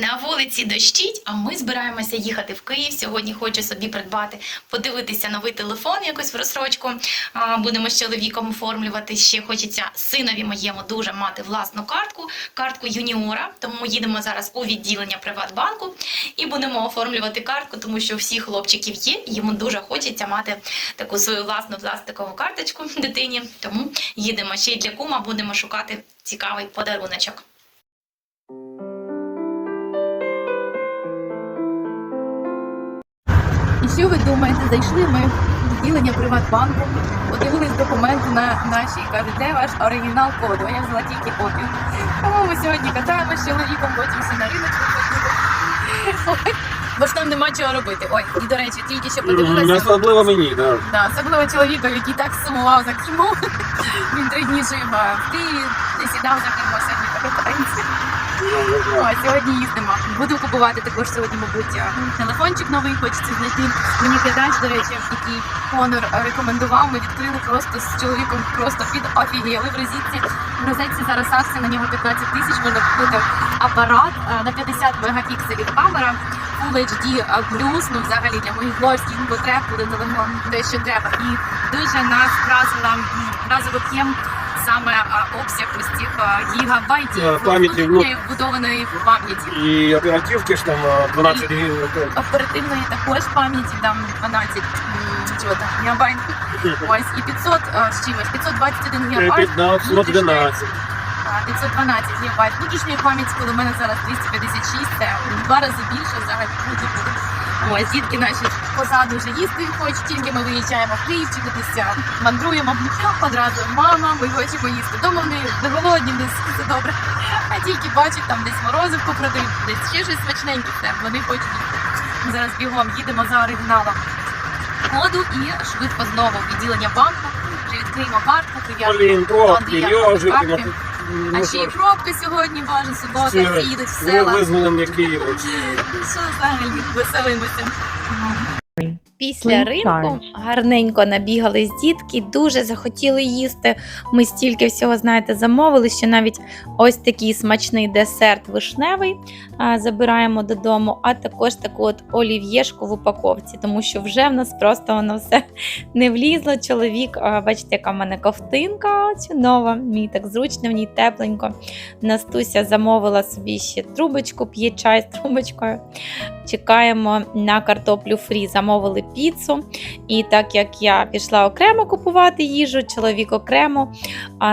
На вулиці дощить, а ми збираємося їхати в Київ. Сьогодні хочу собі придбати, подивитися новий телефон, якось в розсрочку. Будемо з чоловіком оформлювати. Ще хочеться синові моєму дуже мати власну картку, картку юніора. Тому їдемо зараз у відділення Приватбанку і будемо оформлювати картку, тому що у всіх хлопчиків є. Йому дуже хочеться мати таку свою власну пластикову карточку дитині. Тому їдемо ще й для кума. Будемо шукати цікавий подаруночок. Що ви думаєте? Зайшли ми в відділення Приватбанку, подивились документи на наші і кажуть, де ваш оригінал коду? А я взяла тільки копію. Тому ми сьогодні катаємося з чоловіком, потім ще на риночку. Бо ж там нема чого робити. Ой, і до речі, тільки що подивилася. Особливо мені, так. Да, особливо чоловікові, який так сумував за кермом. Він три дні жив в Києві сідав за кермо сьогодні покатається. О, сьогодні їздимо. Буду купувати також сьогодні, мабуть, е, телефончик новий, хочеться знайти. Мені глядач, до речі, який Honor рекомендував. Ми відкрили просто з чоловіком просто під офігіли в розітці. В розетці зараз акція на нього 15 тисяч. Можна купити апарат е, на 50 мегапікселів камера. Full HD плюс, ну взагалі для моїх блогерських потреб буде телефон те, що треба. І дуже нас вразила м, вразив об'єм саме обсяг ось цих гігабайтів Е, пам'яті, ну. вбудованої пам'яті. І оперативки ж там а, 12 гривень. Оперативної також пам'яті, там 12 чого там, гігабайт. Ось і 500 а, з чимось, 521 гігабайт. 15, ну 12. а, 512 гігабайт. Внутрішньої пам'яті, коли в мене зараз 256, це в два рази більше взагалі буде. Ось дітки наші позаду вже їсти хочуть, тільки ми виїжджаємо в Київ чи кудись мандруємо. Одразу мама, ми хочемо їсти. Дома вони не голодні, десь все добре. А тільки бачать там десь морозивку продають, десь ще щось смачненьке, все, вони хочуть їсти. Ми зараз бігом їдемо за оригіналом коду і швидко знову відділення банку. Вже відкриємо картку, прив'яжемо Блін, Андрія йожики. А ще й пробки сьогодні, боже, субота, всі їдуть в села. Визволення Києва. Що взагалі веселимося. Після ринку гарненько набігались дітки, дуже захотіли їсти. Ми стільки всього, знаєте, замовили, що навіть ось такий смачний десерт вишневий а, забираємо додому, а також таку от олів'єшку в упаковці, тому що вже в нас просто воно все не влізло. Чоловік, а, бачите, яка в мене ковтинка чудова, мені так зручно, в ній тепленько. Настуся замовила собі ще трубочку, п'є чай з трубочкою. Чекаємо на картоплю фрі. Замовили піцу. І так як я пішла окремо купувати їжу, чоловік окремо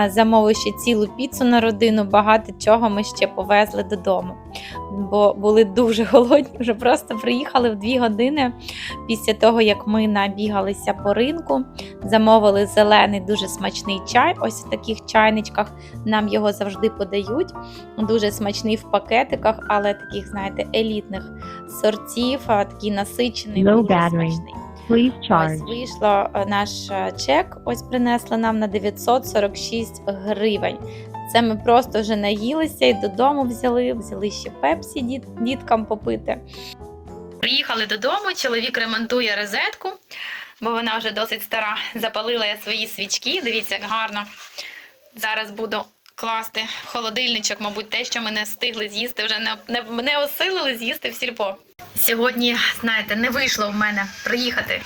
замовив ще цілу піцу на родину. Багато чого ми ще повезли додому. Бо були дуже голодні, вже просто приїхали в дві години після того, як ми набігалися по ринку. Замовили зелений дуже смачний чай. Ось в таких чайничках нам його завжди подають. Дуже смачний в пакетиках, але таких, знаєте, елітних сортів, такий насичений, дуже смачний. Ось вийшло наш чек. Ось принесли нам на 946 гривень. Це ми просто вже наїлися і додому взяли. Взяли ще пепсі діт, діткам попити. Приїхали додому. Чоловік ремонтує розетку, бо вона вже досить стара. Запалила я свої свічки. Дивіться, як гарно. Зараз буду класти в холодильничок, мабуть, те, що ми не встигли з'їсти, вже не, не, не осилили з'їсти в сільпо. Сьогодні, знаєте, не вийшло в мене приїхати.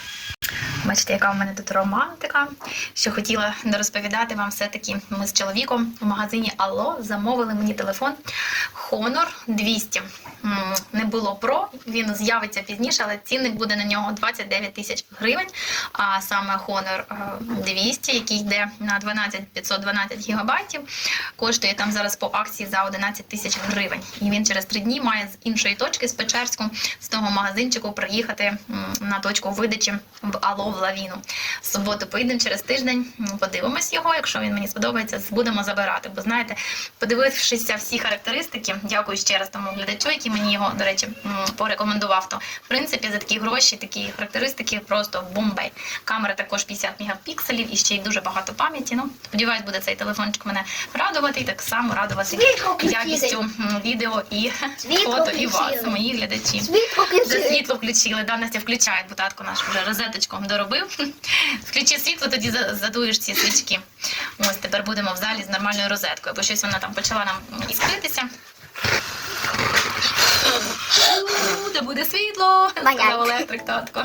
Бачите, яка в мене тут романтика. Що хотіла розповідати вам все-таки. Ми з чоловіком в магазині Алло замовили мені телефон Honor 200. Не було Pro, він з'явиться пізніше, але цінник буде на нього 29 тисяч гривень. А саме Honor е, 200, який йде на 12 512 гігабайтів, коштує там зараз по акції за 11 тисяч гривень. І він через три дні має з іншої точки з Печерську, з того магазинчику приїхати на точку видачі в Алло Лавіну. В суботу поїдемо через тиждень, подивимось його. Якщо він мені сподобається, будемо забирати. Бо знаєте, подивившися всі характеристики, дякую ще раз тому глядачу, який мені його, до речі, порекомендував. То в принципі за такі гроші, такі характеристики просто бомбей. Камера також 50 мегапікселів і ще й дуже багато пам'яті. Ну сподіваюсь, буде цей телефончик мене радувати і так само радувати якістю відео і Світло фото, і вас, мої глядачі. Світло Вже включили. світло включили. Да, Настя включає, бо татко наш вже розеточку доробив. Включи світло, тоді за- задуєш ці свічки. Ось тепер будемо в залі з нормальною розеткою, бо щось вона там почала нам іскритися. Де буде світло. Сказав електрик татко.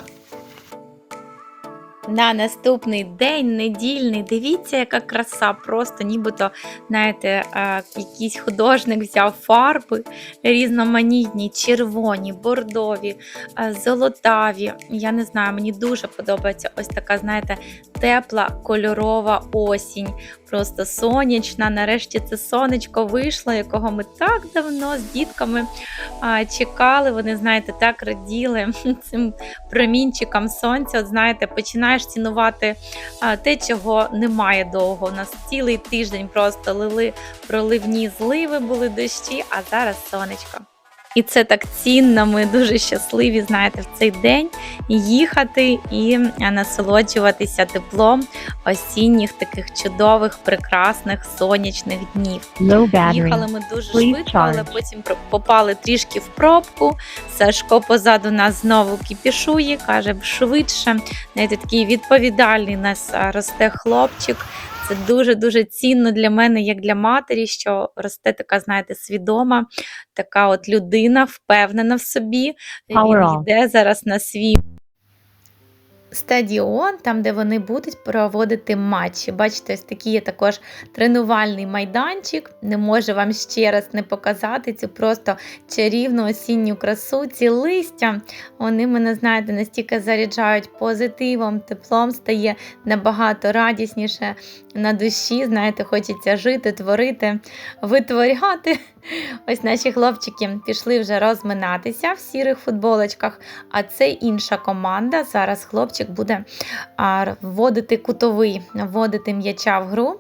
На наступний день недільний. Дивіться, яка краса. Просто нібито, знаєте, е, якийсь художник взяв фарби різноманітні, червоні, бордові, е, золотаві. Я не знаю, мені дуже подобається ось така, знаєте, тепла кольорова осінь. Просто сонячна. Нарешті це сонечко вийшло, якого ми так давно з дітками чекали. Вони, знаєте, так раділи цим промінчикам сонця. От знаєте, починаєш цінувати те, чого немає довго. У нас цілий тиждень просто лили проливні зливи, були дощі, а зараз сонечко. І це так цінно. Ми дуже щасливі, знаєте, в цей день їхати і насолоджуватися теплом осінніх таких чудових, прекрасних сонячних днів. Їхали ми дуже швидко, але потім попали трішки в пробку. Сашко позаду нас знову кіпішує, каже швидше. Знаєте, такий відповідальний нас росте хлопчик. Це дуже дуже цінно для мене, як для матері, що росте така, знаєте, свідома, така от людина, впевнена в собі. Він йде зараз на свій стадіон, там, де вони будуть проводити матчі. Бачите, ось такий є також тренувальний майданчик. Не можу вам ще раз не показати цю просто чарівну осінню красу, ці листя. Вони мене, знаєте, настільки заряджають позитивом, теплом стає набагато радісніше на душі. Знаєте, хочеться жити, творити, витворяти. Ось наші хлопчики пішли вже розминатися в сірих футболочках. А це інша команда. Зараз хлопчик буде вводити кутовий, вводити м'яча в гру.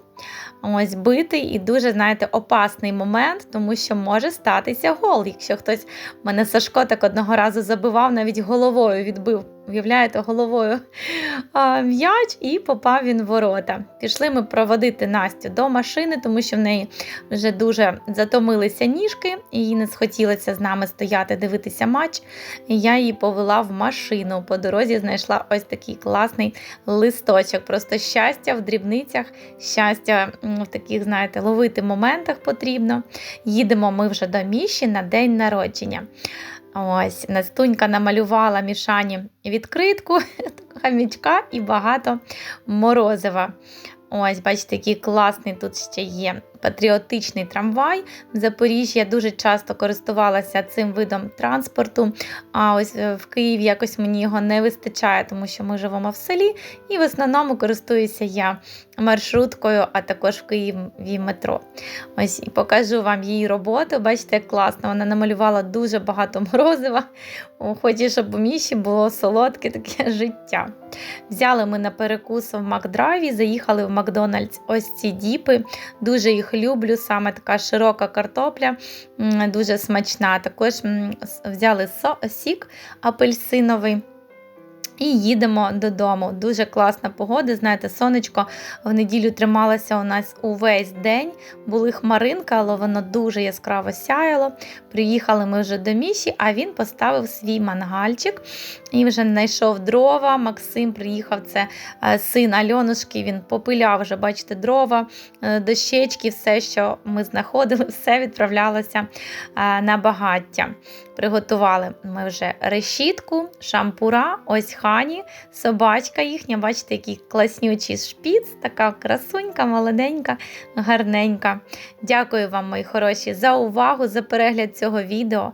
Ось битий і дуже, знаєте, опасний момент, тому що може статися гол. Якщо хтось мене Сашко так одного разу забивав, навіть головою відбив. Уявляєте, головою м'яч і попав він в ворота. Пішли ми проводити Настю до машини, тому що в неї вже дуже затомилися ніжки, їй не схотілося з нами стояти, дивитися матч. Я її повела в машину. По дорозі знайшла ось такий класний листочок. Просто щастя в дрібницях, щастя в таких, знаєте, ловити моментах потрібно. Їдемо ми вже до Міші на день народження. Ось, Настунька намалювала Мішані відкритку, хамічка і багато морозива. Ось, бачите, який класний тут ще є патріотичний трамвай. В Запоріжжі я дуже часто користувалася цим видом транспорту. А ось е, в Києві якось мені його не вистачає, тому що ми живемо в селі, і в основному користуюся я маршруткою, а також в Києві метро. Ось і покажу вам її роботу. Бачите, як класно. Вона намалювала дуже багато морозива. О, Хоче, щоб у Міші було солодке таке життя. Взяли ми на перекус в Макдрайві, заїхали в Макдональдс. Ось ці діпи. Дуже їх люблю. Саме така широка картопля, дуже смачна. Також взяли сік апельсиновий. І їдемо додому. Дуже класна погода. Знаєте, сонечко в неділю трималося у нас увесь день. Були хмаринка, але воно дуже яскраво сяяло. Приїхали ми вже до Міші, а він поставив свій мангальчик і вже знайшов дрова. Максим приїхав, це е, син Альонушки. Він попиляв вже, бачите, дрова, е, дощечки, все, що ми знаходили, все відправлялося е, на багаття. Приготували ми вже решітку, шампура, ось хані, собачка їхня. Бачите, який класнючий шпіц, така красунька, молоденька, гарненька. Дякую вам, мої хороші, за увагу, за перегляд цього відео.